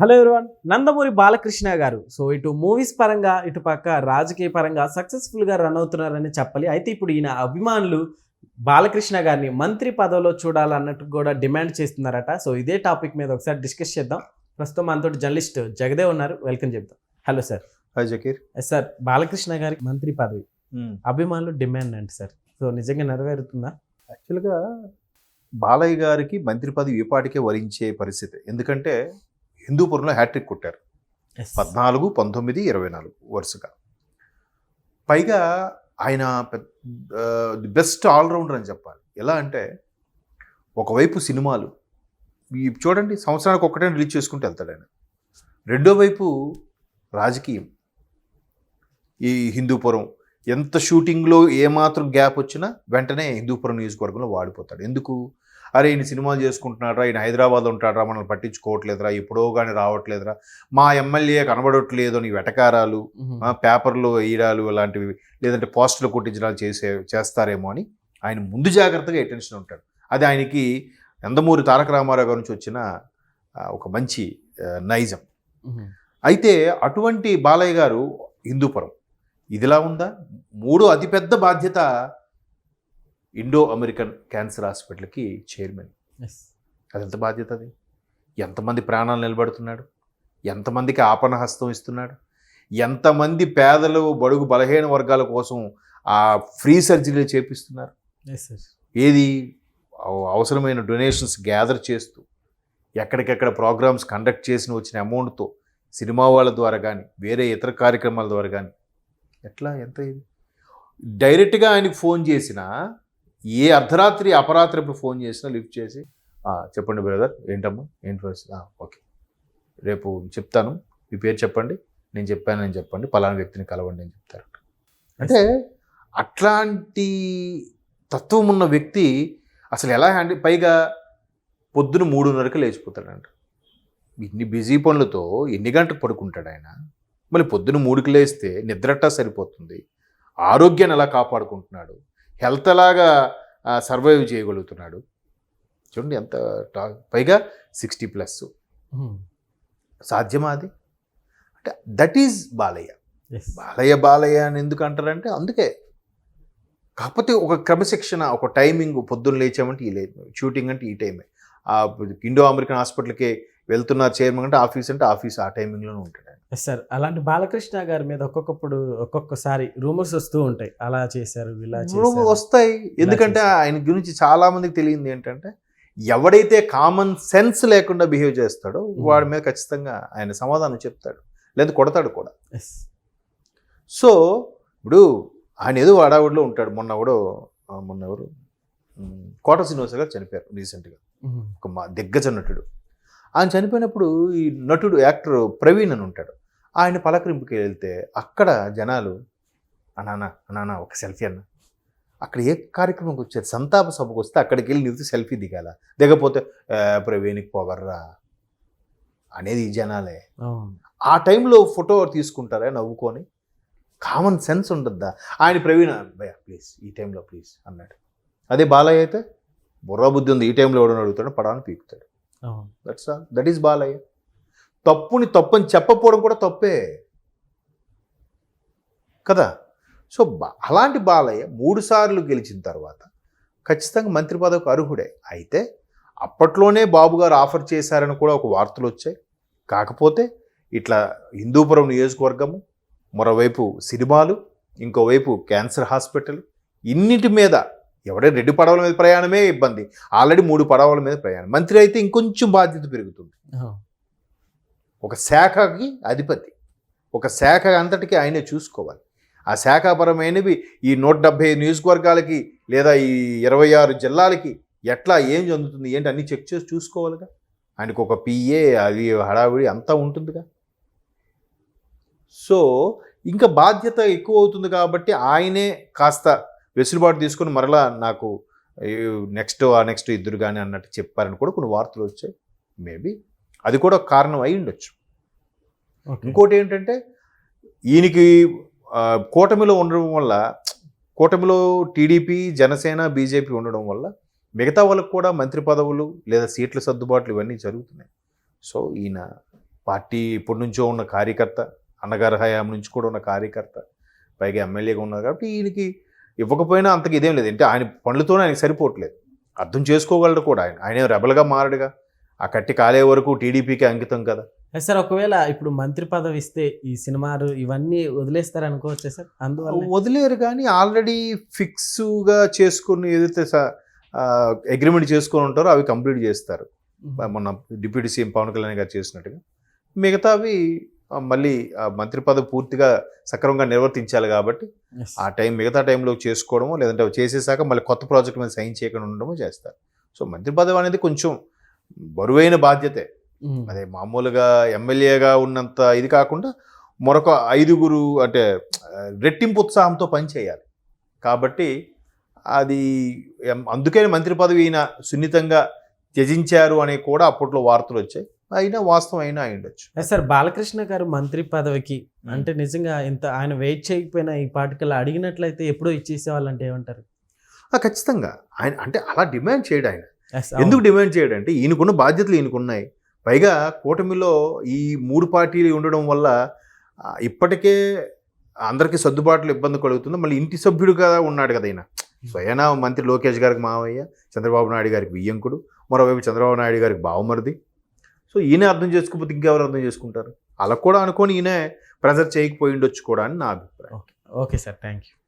Hello everyone Nandamuri Balakrishna గారు. So ఇటు movies పరంగా ఇటు పక్క రాజకీయ పరంగా సక్సెస్ఫుల్గా రన్ అవుతున్నారని చెప్పాలి. అయితే ఇప్పుడు ఈయన అభిమానులు బాలకృష్ణ గారిని మంత్రి పదవిలో చూడాలన్నట్టు కూడా డిమాండ్ చేస్తున్నారట. సో ఇదే టాపిక్ మీద ఒకసారి డిస్కస్ చేద్దాం. ప్రస్తుతం మనతో జర్నలిస్ట్ జగదే ఉన్నారు. వెల్కమ్ చెప్తాం. Hello sir hi Zakir sir Balakrishna గారికి మంత్రి పదవి. అభిమానులు డిమాండ్ అంటే సార్ సో నిజంగా నెరవేరుతుందా? యాక్చువల్గా బాలయ్య గారికి మంత్రి పదవి ఈ పాటికే వరించే పరిస్థితి. ఎందుకంటే హిందూపురంలో హ్యాట్రిక్ కొట్టారు. పద్నాలుగు పంతొమ్మిది ఇరవై నాలుగు వరుసగా. పైగా ఆయన ది బెస్ట్ ఆల్రౌండర్ అని చెప్పాలి. ఎలా అంటే ఒకవైపు సినిమాలు చూడండి సంవత్సరానికి ఒక్కటే రిలీజ్ చేసుకుంటూ వెళ్తాడు ఆయన. రెండో వైపు రాజకీయం. ఈ హిందూపురం ఎంత షూటింగ్లో ఏమాత్రం గ్యాప్ వచ్చినా వెంటనే హిందూపురం నియోజకవర్గంలో వాడిపోతాడు. ఎందుకు? అరే ఈయన సినిమాలు చేసుకుంటున్నారా ఈయన హైదరాబాద్ ఉంటాడరా మనల్ని పట్టించుకోవట్లేదురా ఎప్పుడో కానీ రావట్లేదురా. మా ఎమ్మెల్యే కనబడట్లేదు అని వెటకారాలు పేపర్లో వేయడాలు అలాంటివి లేదంటే పోస్టులు కొట్టించడాలు చేసే చేస్తారేమో అని ఆయన ముందు జాగ్రత్తగా అటెన్షన్ ఉంటాడు. అది ఆయనకి నందమూరి తారక రామారావు గారి నుంచి వచ్చిన ఒక మంచి నైజం. అయితే అటువంటి బాలయ్య గారు హిందూపురం. ఇదిలా ఉందా? మూడో అతిపెద్ద బాధ్యత ఇండో అమెరికన్ క్యాన్సర్ హాస్పిటల్కి చైర్మన్. అదెంత బాధ్యత అది? ఎంతమంది ప్రాణాలు నిలబడుతున్నాడు? ఎంతమందికి ఆపణ హస్తం ఇస్తున్నాడు? ఎంతమంది పేదలు బడుగు బలహీన వర్గాల కోసం ఆ ఫ్రీ సర్జరీలు చేపిస్తున్నారు? ఏది? అవ- అవసరమైన డొనేషన్స్ గ్యాదర్ చేస్తూ ఎక్కడికెక్కడ ప్రోగ్రామ్స్ కండక్ట్ చేసిన వచ్చిన అమౌంట్తో సినిమా వాళ్ళ ద్వారా కానీ వేరే ఇతర కార్యక్రమాల ద్వారా కానీ ఎట్లా? ఎంత ఇది డైరెక్ట్గా ఆయనకు ఫోన్ చేసినా ఏ అర్ధరాత్రి అపరాత్రి ఇప్పుడు ఫోన్ చేసినా లిఫ్ట్ చేసి చెప్పండి బ్రదర్ ఏంటమ్మా ఏంటి ఓకే. రేపు చెప్తాను. మీ పేరు చెప్పండి నేను చెప్పానని చెప్పండి పలానా వ్యక్తిని కలవండి అని చెప్తారు. అంటే అట్లాంటి తత్వం ఉన్న వ్యక్తి అసలు ఎలా హ్యాండిల్ పైగా పొద్దున మూడున్నరకు లేచిపోతాడంట. ఇన్ని బిజీ పనులతో ఎన్ని గంటలకు పడుకుంటాడు ఆయన? మళ్ళీ పొద్దున మూడుకి లేస్తే నిద్రట్టా సరిపోతుంది. ఆరోగ్యాన్ని ఎలా కాపాడుకుంటున్నాడు? హెల్త్ ఎలాగా సర్వైవ్ చేయగలుగుతున్నాడు. చూడండి ఎంత టా పైగా సిక్స్టీ ప్లస్. సాధ్యమా అది? అంటే దట్ ఈజ్ బాలయ్య. బాలయ్య బాలయ్య అని ఎందుకు అంటారంటే అందుకే. కాకపోతే ఒక క్రమశిక్షణ ఒక టైమింగ్ పొద్దున్న లేచామంటే ఈ లేదు షూటింగ్ అంటే ఈ టైమే. ఆ ఇండో అమెరికన్ హాస్పిటల్కి వెళ్తున్నారు చైర్మన్ అంటే ఆఫీస్ అంటే ఆఫీస్ ఆ టైమింగ్లోనే ఉంటాడు. సార్ అలాంటి బాలకృష్ణ గారి మీద ఒక్కొక్కప్పుడు ఒక్కొక్కసారి రూమర్స్ వస్తూ ఉంటాయి. అలా చేశారు ఇలా చేశారు. వస్తాయి. ఎందుకంటే. ఆయన గురించి చాలా మందికి తెలియంది ఏంటంటే ఎవడైతే కామన్ సెన్స్ లేకుండా బిహేవ్ చేస్తాడో వాడి మీద ఖచ్చితంగా ఆయన సమాధానం చెప్తాడు. లేదా కొడతాడు కూడా. సో ఇప్పుడు ఆయన ఏదో అడావుడిలో ఉంటాడు. మొన్న ఎవడో మొన్న ఎవరు? కోట శ్రీనివాస గారు చనిపోయారు రీసెంట్గా Mhm. ఒక మా దిగ్గజ నటుడు. ఆయన చనిపోయినప్పుడు ఈ నటుడు యాక్టర్ ప్రవీణ్ అని ఉంటాడు. ఆయన పలకరింపుకి వెళ్తే అక్కడ జనాలు అనానా అనానా ఒక సెల్ఫీ అన్న. అక్కడ ఏ కార్యక్రమంకి వచ్చారు? సంతాప సభకు వస్తే అక్కడికి వెళ్ళి నీతో సెల్ఫీ దిగాల. దిగపోతే "ఏ, ప్రవీణ్కి పొగర్రా? అనేది ఈ జనాలే. ఆ టైంలో ఫోటో తీసుకుంటారా నవ్వుకొని కామన్ సెన్స్ ఉండద్దా ఆయన ప్రవీణ భయ ప్లీజ్ ఈ టైంలో ప్లీజ్ అన్నాడు. అదే బాలయ్య అయితే బుర్రా బుద్ధి ఉంది ఈ టైంలో ఎవడని అడుగుతాడో పడాలని పీకుతాడు. That's all that is Balayya. తప్పుని తప్పని చెప్పకపోవడం కూడా తప్పే. కదా? సో బా- అలాంటి బాలయ్య మూడుసార్లు గెలిచిన తర్వాత ఖచ్చితంగా మంత్రి పదవికి అర్హుడే. అయితే అప్పట్లోనే బాబు గారు ఆఫర్ చేశారని కూడా ఒక వార్తలు వచ్చాయి. కాకపోతే ఇట్లా హిందూపురం నియోజకవర్గము మరోవైపు సినిమాలు ఇంకోవైపు క్యాన్సర్ హాస్పిటల్ ఇన్నిటి మీద ఎవడే రెండు పడవల మీద ప్రయాణమే ఇబ్బంది. ఆల్రెడీ మూడు పడవల మీద ప్రయాణం. మంత్రి అయితే ఇంకొంచెం బాధ్యత పెరుగుతుంది. ఒక శాఖకి అధిపతి. ఒక శాఖ అంతటికి ఆయనే చూసుకోవాలి. ఆ శాఖాపరమైనవి ఈ నూట డెబ్భై నియోజకవర్గాలకి లేదా ఈ ఇరవై ఆరు జిల్లాలకి ఎట్లా ఏం చెందుతుంది ఏంటి అన్నీ చెక్ చేసి చూసుకోవాలిగా? ఆయనకు ఒక పిఏ అది హడావిడి అంతా ఉంటుందిగా. సో ఇంకా బాధ్యత ఎక్కువ అవుతుంది కాబట్టి ఆయనే కాస్త వెసులుబాటు తీసుకొని మరలా నాకు నెక్స్ట్ ఆ నెక్స్ట్ ఇద్దరు కానీ అన్నట్టు చెప్పారని కూడా కొన్ని వార్తలు వచ్చాయి. మేబీ అది కూడా ఒక కారణం అయి ఉండొచ్చు. ఇంకోటి ఏంటంటే ఈయనకి కూటమిలో ఉండడం వల్ల కూటమిలో టీడీపీ జనసేన బీజేపీ ఉండడం వల్ల మిగతా వాళ్ళకు కూడా మంత్రి పదవులు లేదా సీట్ల సర్దుబాట్లు ఇవన్నీ జరుగుతున్నాయి. సో ఈయన పార్టీ ఇప్పటి నుంచో ఉన్న కార్యకర్త అన్నగారి హయాం నుంచి కూడా ఉన్న కార్యకర్త పైగా ఎమ్మెల్యేగా ఉన్నారు కాబట్టి ఈయనకి ఇవ్వకపోయినా అంతకు ఇదేం లేదు. అంటే ఆయన పనులతోనే ఆయనకి సరిపోవట్లేదు. అర్థం చేసుకోగలడు కూడా ఆయన. ఆయన రెబల్గా మారడుగా. ఆ కట్టి కాలే వరకు టీడీపీకి అంకితం కదా. సార్ ఒకవేళ ఇప్పుడు మంత్రి పదవి ఇస్తే ఈ సినిమాలు ఇవన్నీ వదిలేస్తారు అనుకోవచ్చా సార్? అందువల్ల వదిలేరు కానీ ఆల్రెడీ ఫిక్స్గా చేసుకుని ఏదైతే అగ్రిమెంట్ చేసుకొని ఉంటారో అవి కంప్లీట్ చేస్తారు. మొన్న డిప్యూటీ సీఎం పవన్ కళ్యాణ్ గారు చేసినట్టుగా. మిగతావి మళ్ళీ మంత్రి పదవి పూర్తిగా సక్రమంగా నిర్వర్తించాలి కాబట్టి ఆ టైం మిగతా టైంలో చేసుకోవడమో లేదంటే చేసేసాక మళ్ళీ కొత్త ప్రాజెక్ట్ మీద సైన్ చేయకుండా ఉండడమో చేస్తారు. సో మంత్రి పదవి అనేది కొంచెం బరువైన బాధ్యతే. అదే మామూలుగా ఎమ్మెల్యేగా ఉన్నంత ఇది కాకుండా మరొక ఐదుగురు అంటే రెట్టింపు ఉత్సాహంతో పనిచేయాలి కాబట్టి అది అందుకని మంత్రి పదవి ఈయన సున్నితంగా త్యజించారు అని కూడా అప్పట్లో వార్తలు వచ్చాయి. అయినా వాస్తవం అయినా అయి ఉండొచ్చు. సార్ బాలకృష్ణ గారు మంత్రి పదవికి అంటే నిజంగా ఇంత ఆయన వెయిట్ చేయకపోయినా ఈ పాటికల్లా అడిగినట్లయితే ఎప్పుడో ఇచ్చేసేవాళ్ళంటే ఏమంటారు? ఆ, ఖచ్చితంగా. ఆయన అంటే అలా డిమాండ్ చేయడు ఆయన. ఎందుకు. డిమాండ్ చేయడు అంటే ఈయనకున్న బాధ్యతలు ఈయనకున్నాయి. పైగా కూటమిలో ఈ మూడు పార్టీలు ఉండడం వల్ల ఇప్పటికే అందరికీ సర్దుబాట్లు ఇబ్బంది కలుగుతుంది. మళ్ళీ ఇంటి సభ్యుడుగా ఉన్నాడు కదా ఈయన. స్వయనా మంత్రి లోకేష్ గారికి మావయ్య చంద్రబాబు నాయుడు గారికి వియ్యంకుడు మరోవైపు చంద్రబాబు నాయుడు గారికి బావమరిది. సో ఈయన అర్థం చేసుకోకపోతే ఇంకెవరు అర్థం చేసుకుంటారు? అలా కూడా అనుకొని ఈయన ప్రెజర్ చేయకపోయి ఉండొచ్చు కూడా అని నా అభిప్రాయం. ఓకే. సార్. Thank you